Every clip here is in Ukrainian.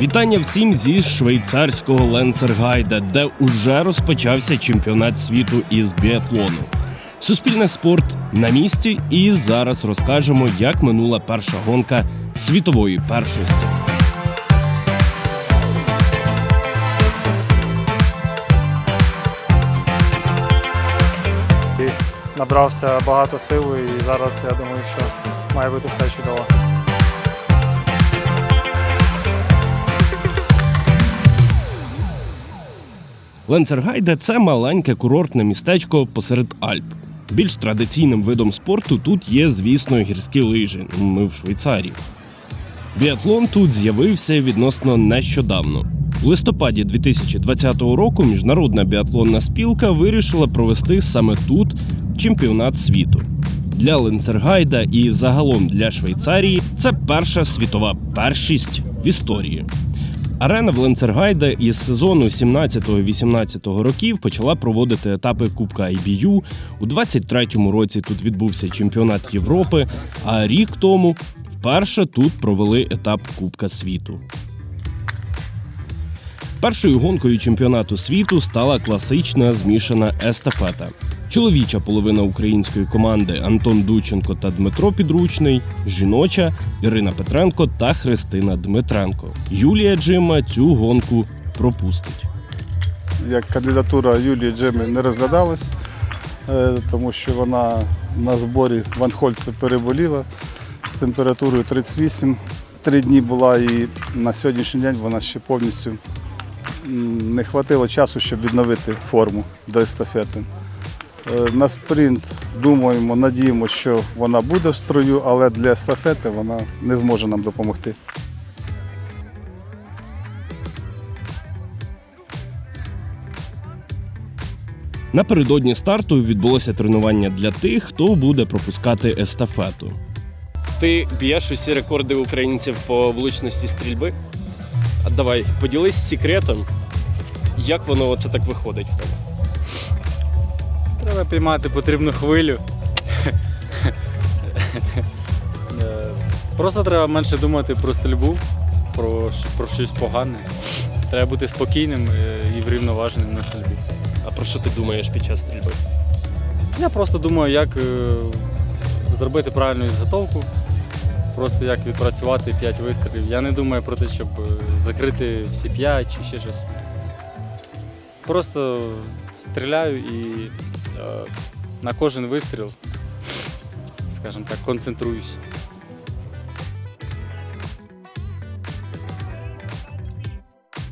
Вітання всім зі швейцарського Ленцергайда, де уже розпочався чемпіонат світу із біатлону. Суспільне спорт на місці, і зараз розкажемо, як минула перша гонка світової першості. Набрався багато сил і зараз я думаю, що має бути все чудово. Ленцергайде це маленьке курортне містечко посеред Альп. Більш традиційним видом спорту тут є, звісно, гірські лижі. Ми в Швейцарії. Біатлон тут з'явився відносно нещодавно. У листопаді 2020 року міжнародна біатлонна спілка вирішила провести саме тут чемпіонат світу. Для Ленцергайда і загалом для Швейцарії це перша світова першість в історії. Арена в Ленцергайда із сезону 17-18 років почала проводити етапи Кубка IBU. У 23-му році тут відбувся чемпіонат Європи, а рік тому вперше тут провели етап Кубка світу. Першою гонкою чемпіонату світу стала класична змішана естафета. Чоловіча половина української команди Антон Дученко та Дмитро Підручний, жіноча Ірина Петренко та Христина Дмитренко. Юлія Джима цю гонку пропустить. як кандидатура Юлії Джеми не розглядалась, е, тому що вона на зборі в Анхольці переболіла з температурою 38. Три дні була і на сьогоднішній день вона ще повністю не хватило часу, щоб відновити форму до естафети. Е, На спринт думаємо, надіємося, що вона буде в строю, але для естафети вона не зможе нам допомогти. Напередодні старту відбулося тренування для тих, хто буде пропускати естафету. Ти б'єш усі рекорди українців по влучності стрільби. А давай, поділись секретом, як воно оце так виходить в тебе. Треба піймати потрібну хвилю. Е, Просто треба менше думати про стрільбу, про, про щось погане. Треба бути спокійним е, і врівноваженим на стрільбі. А про що ти думаєш під час стрільби? Я просто думаю, як е, зробити правильну ізготовку, просто як відпрацювати 5 вистрілів. Я не думаю про те, щоб закрити всі 5 чи ще щось. Просто стріляю і е, на кожен вистріл, скажімо так, концентруюсь.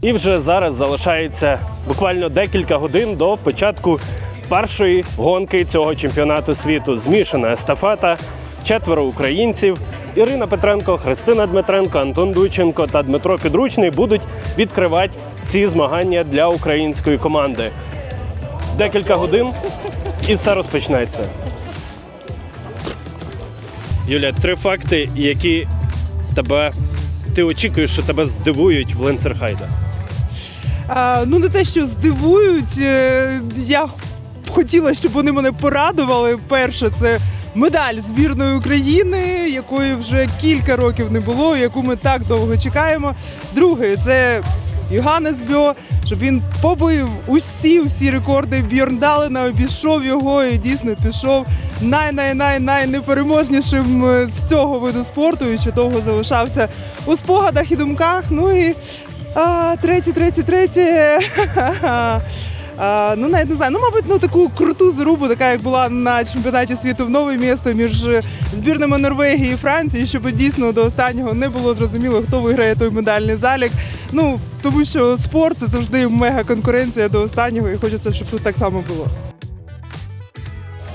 І вже зараз залишається буквально декілька годин до початку першої гонки цього чемпіонату світу. Змішана естафета, четверо українців. Ірина Петренко, Христина Дмитренко, Антон Дученко та Дмитро Підручний будуть відкривати ці змагання для української команди. Декілька годин і все розпочнеться. Юля, три факти, які тебе ти очікуєш, що тебе здивують в Ленцерхайда. А, ну не те, що здивують. е, Я б хотіла, щоб вони мене порадували. Перше, це медаль збірної України, якої вже кілька років не було, яку ми так довго чекаємо. Друге, це Йоганнес Бьо, щоб він побив усі всі рекорди Бьорндалена, обійшов його і дійсно пішов най-най-най непереможнішим е, з цього виду спорту і ще довго залишався у спогадах і думках. Ну і третє, третє, третє. Ну, навіть не знаю. Ну, мабуть, ну таку круту зарубу, така як була на чемпіонаті світу в нове місто між збірними Норвегії і Франції, щоб дійсно до останнього не було зрозуміло, хто виграє той медальний залік. Ну тому що спорт це завжди мега конкуренція до останнього, і хочеться, щоб тут так само було.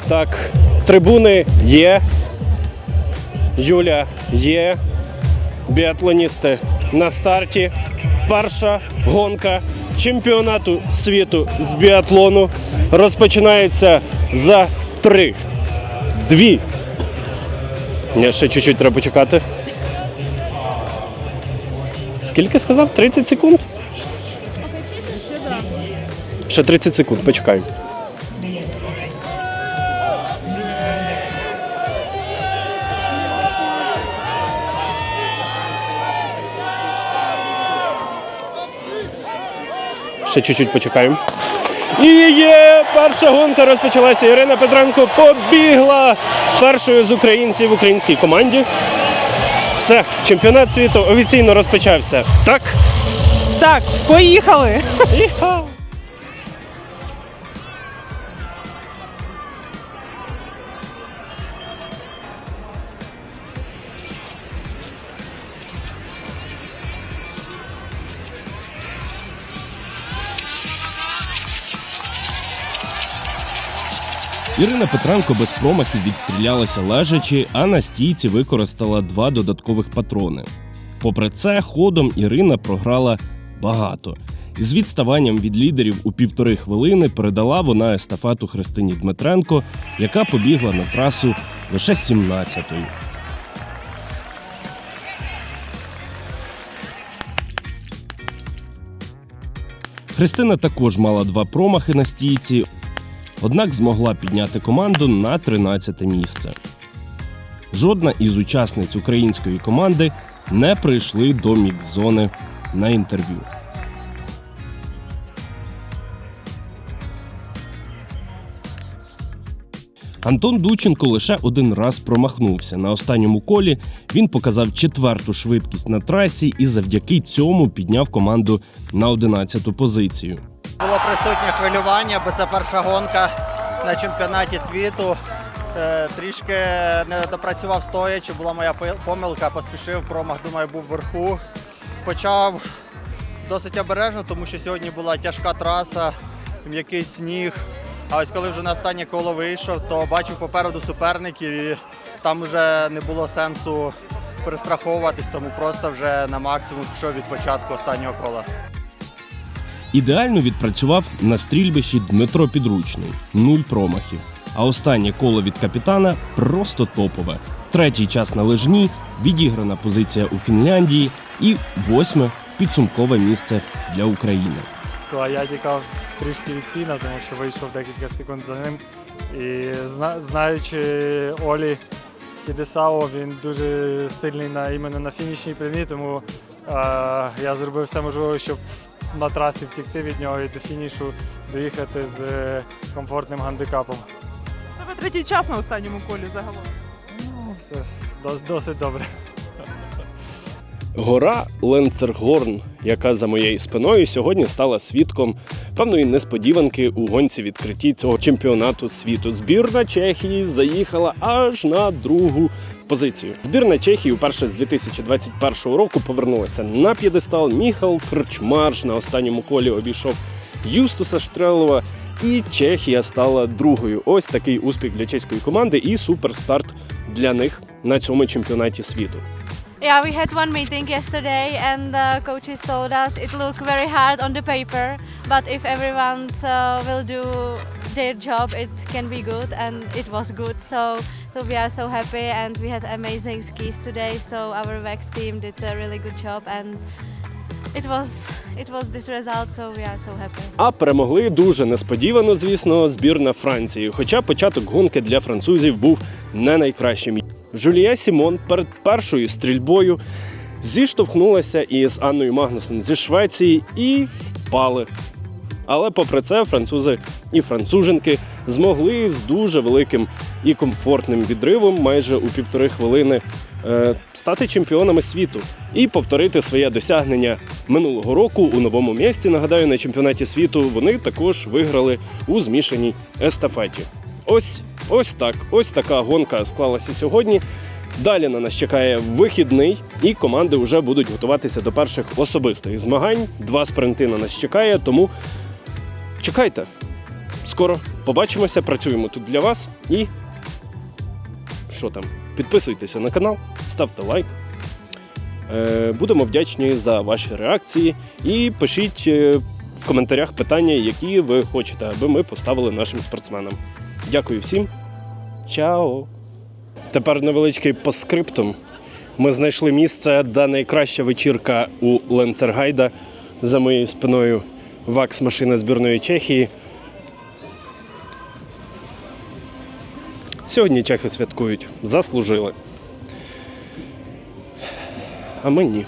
Так, трибуни є. Юля є. Біатлоністи на старті. Перша гонка чемпіонату світу з біатлону розпочинається за три, дві. Ні, ще чуть-чуть треба почекати. Скільки сказав? 30 секунд? Ще 30 секунд, почекай. Ще чуть-чуть почекаємо. І є перша гонка розпочалася. Ірина Петренко побігла першою з українців в українській команді. Все, чемпіонат світу офіційно розпочався. Так? Так, поїхали! Іха! Ірина Петренко без промахів відстрілялася лежачи, а на стійці використала два додаткових патрони. Попри це, ходом Ірина програла багато. З відставанням від лідерів у півтори хвилини передала вона естафету Христині Дмитренко, яка побігла на трасу лише 17-ю. Христина також мала два промахи на стійці, однак змогла підняти команду на 13 місце. Жодна із учасниць української команди не прийшли до мікс-зони на інтерв'ю. Антон Дученко лише один раз промахнувся. На останньому колі він показав четверту швидкість на трасі і завдяки цьому підняв команду на 11-ту позицію. Було присутнє хвилювання, бо це перша гонка на чемпіонаті світу. Е, Трішки не допрацював стоячи, була моя помилка, поспішив, промах, думаю, був вверху. Почав досить обережно, тому що сьогодні була тяжка траса, м'який сніг. А ось коли вже на останнє коло вийшов, то бачив попереду суперників і там вже не було сенсу перестраховуватись, тому просто вже на максимум пішов від початку останнього кола. Ідеально відпрацював на стрільбищі Дмитро Підручний нуль промахів. А останнє коло від капітана просто топове. Третій час на лижні, відіграна позиція у Фінляндії і восьме підсумкове місце для України. То я тікав трішки від сіна, тому що вийшов декілька секунд за ним. І зна- знаючи Олі Хідесао, він дуже сильний на іменно на фінішній прямі, тому е, я зробив все можливе, щоб на трасі втікти від нього і до фінішу доїхати з е, комфортним гандикапом. Тебе третій час на останньому колі загалом. Ну, Все досить добре. Гора Ленцергорн, яка за моєю спиною сьогодні стала свідком певної несподіванки у гонці відкритті цього чемпіонату світу. Збірна Чехії заїхала аж на другу позицію. Збірна Чехії вперше з 2021 року повернулася на п'єдестал. Міхал Крчмарш на останньому колі обійшов Юстуса Штрелова. І Чехія стала другою. Ось такий успіх для чеської команди і суперстарт для них на цьому чемпіонаті світу. Yeah, we had one meeting yesterday, and the coaches told us it looked very hard on the paper, but if everyone uh, will do their job, it can be good, and it was good. So, so we are so happy, and we had amazing skis today. So our Vex team did a really good job, and it was it was this result. So we are so happy. А перемогли дуже несподівано, звісно, збірна Франції. Хоча початок гонки для французів був не найкращим. Жулія Сімон перед першою стрільбою зіштовхнулася із Анною Магнусен зі Швеції і впали. Але попри це, французи і француженки змогли з дуже великим і комфортним відривом, майже у півтори хвилини, е, стати чемпіонами світу і повторити своє досягнення минулого року у новому місті. Нагадаю, на чемпіонаті світу вони також виграли у змішаній естафеті. Ось ось так. Ось така гонка склалася сьогодні. Далі на нас чекає вихідний, і команди вже будуть готуватися до перших особистих змагань. Два спринти на нас чекає, тому чекайте. Скоро побачимося, працюємо тут для вас і що там? Підписуйтеся на канал, ставте лайк. Е, Будемо вдячні за ваші реакції і пишіть е, в коментарях питання, які ви хочете, аби ми поставили нашим спортсменам. Дякую всім. Чао! Тепер невеличкий постскриптум. Ми знайшли місце, де найкраща вечірка у Ленцергайда. За моєю спиною вакс-машина збірної Чехії. Сьогодні чехи святкують, заслужили. А ми ні.